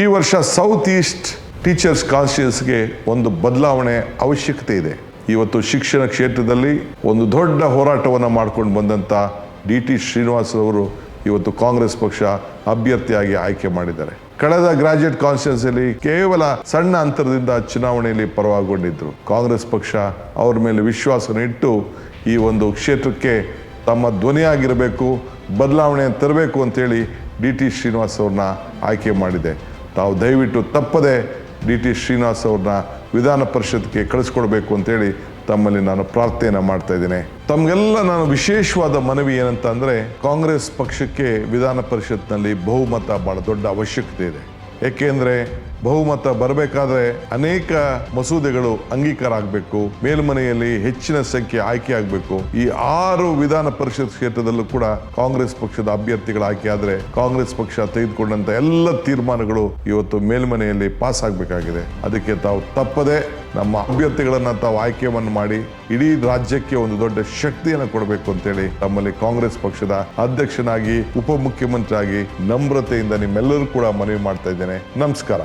ಈ ವರ್ಷ south East teachers ಕಾನ್ಸ್ಟಿಟ್ಯೂನ್ಸ್ಗೆ ಒಂದು ಬದಲಾವಣೆ ಅವಶ್ಯಕತೆ ಇದೆ. ಇವತ್ತು ಶಿಕ್ಷಣ ಕ್ಷೇತ್ರದಲ್ಲಿ ಒಂದು ದೊಡ್ಡ ಹೋರಾಟವನ್ನು ಮಾಡ್ಕೊಂಡು ಬಂದಂಥ ಡಿ ಟಿ ಶ್ರೀನಿವಾಸ್ ಅವರು ಇವತ್ತು ಕಾಂಗ್ರೆಸ್ ಪಕ್ಷ ಅಭ್ಯರ್ಥಿಯಾಗಿ ಆಯ್ಕೆ ಮಾಡಿದ್ದಾರೆ. ಕಳೆದ ಗ್ರಾಜುಯೇಟ್ ಕಾನ್ಸ್ಟಿಟ್ಯೂನ್ಸಿಯಲ್ಲಿ ಕೇವಲ ಸಣ್ಣ ಅಂತರದಿಂದ ಚುನಾವಣೆಯಲ್ಲಿ ಪರವಾಗೊಂಡಿದ್ದರು ಕಾಂಗ್ರೆಸ್ ಪಕ್ಷ ಅವರ ಮೇಲೆ ವಿಶ್ವಾಸನ ಇಟ್ಟು ಈ ಒಂದು ಕ್ಷೇತ್ರಕ್ಕೆ ತಮ್ಮ ಧ್ವನಿಯಾಗಿರಬೇಕು ಬದಲಾವಣೆ ತರಬೇಕು ಅಂತೇಳಿ ಡಿ ಟಿ ಶ್ರೀನಿವಾಸ್ ಅವ್ರನ್ನ ಆಯ್ಕೆ ಮಾಡಿದೆ. ತಾವು ದಯವಿಟ್ಟು ತಪ್ಪದೆ ಡಿ ಟಿ ಶ್ರೀನಿವಾಸ್ ಅವ್ರನ್ನ ವಿಧಾನ ಪರಿಷತ್ಗೆ ಕಳಿಸ್ಕೊಡ್ಬೇಕು ಅಂತೇಳಿ ತಮ್ಮಲ್ಲಿ ನಾನು ಪ್ರಾರ್ಥನೆ ಮಾಡ್ತಾ ಇದ್ದೇನೆ. ತಮಗೆಲ್ಲ ನಾನು ವಿಶೇಷವಾದ ಮನವಿ ಏನಂತ ಕಾಂಗ್ರೆಸ್ ಪಕ್ಷಕ್ಕೆ ವಿಧಾನ ಪರಿಷತ್ನಲ್ಲಿ ಬಹುಮತ ಬಹಳ ದೊಡ್ಡ ಅವಶ್ಯಕತೆ ಇದೆ. ಏಕೆಂದರೆ ಬಹುಮತ ಬರಬೇಕಾದ್ರೆ ಅನೇಕ ಮಸೂದೆಗಳು ಅಂಗೀಕಾರ ಆಗಬೇಕು ಮೇಲ್ಮನೆಯಲ್ಲಿ ಹೆಚ್ಚಿನ ಸಂಖ್ಯೆ ಆಯ್ಕೆ ಆಗಬೇಕು ಈ ಆರು ವಿಧಾನ ಪರಿಷತ್ ಕ್ಷೇತ್ರದಲ್ಲೂ ಕೂಡ ಕಾಂಗ್ರೆಸ್ ಪಕ್ಷದ ಅಭ್ಯರ್ಥಿಗಳ ಆಯ್ಕೆ ಆದರೆ ಕಾಂಗ್ರೆಸ್ ಪಕ್ಷ ತೆಗೆದುಕೊಂಡಂತ ಎಲ್ಲ ತೀರ್ಮಾನಗಳು ಇವತ್ತು ಮೇಲ್ಮನೆಯಲ್ಲಿ ಪಾಸ್ ಆಗಬೇಕಾಗಿದೆ ಅದಕ್ಕೆ ತಾವು ತಪ್ಪದೆ ನಮ್ಮ ಅಭ್ಯರ್ಥಿಗಳನ್ನು ತಾವು ಆಯ್ಕೆಯನ್ನು ಮಾಡಿ ಇಡೀ ರಾಜ್ಯಕ್ಕೆ ಒಂದು ದೊಡ್ಡ ಶಕ್ತಿಯನ್ನು ಕೊಡಬೇಕು ಅಂತೇಳಿ ತಮ್ಮಲ್ಲಿ ಕಾಂಗ್ರೆಸ್ ಪಕ್ಷದ ಅಧ್ಯಕ್ಷನಾಗಿ ಉಪಮುಖ್ಯಮಂತ್ರಿ ಆಗಿ ನಮ್ರತೆಯಿಂದ ನಿಮ್ಮೆಲ್ಲರೂ ಕೂಡ ಮನವಿ ಮಾಡ್ತಾ ಇದ್ದೇನೆ. ನಮಸ್ಕಾರ.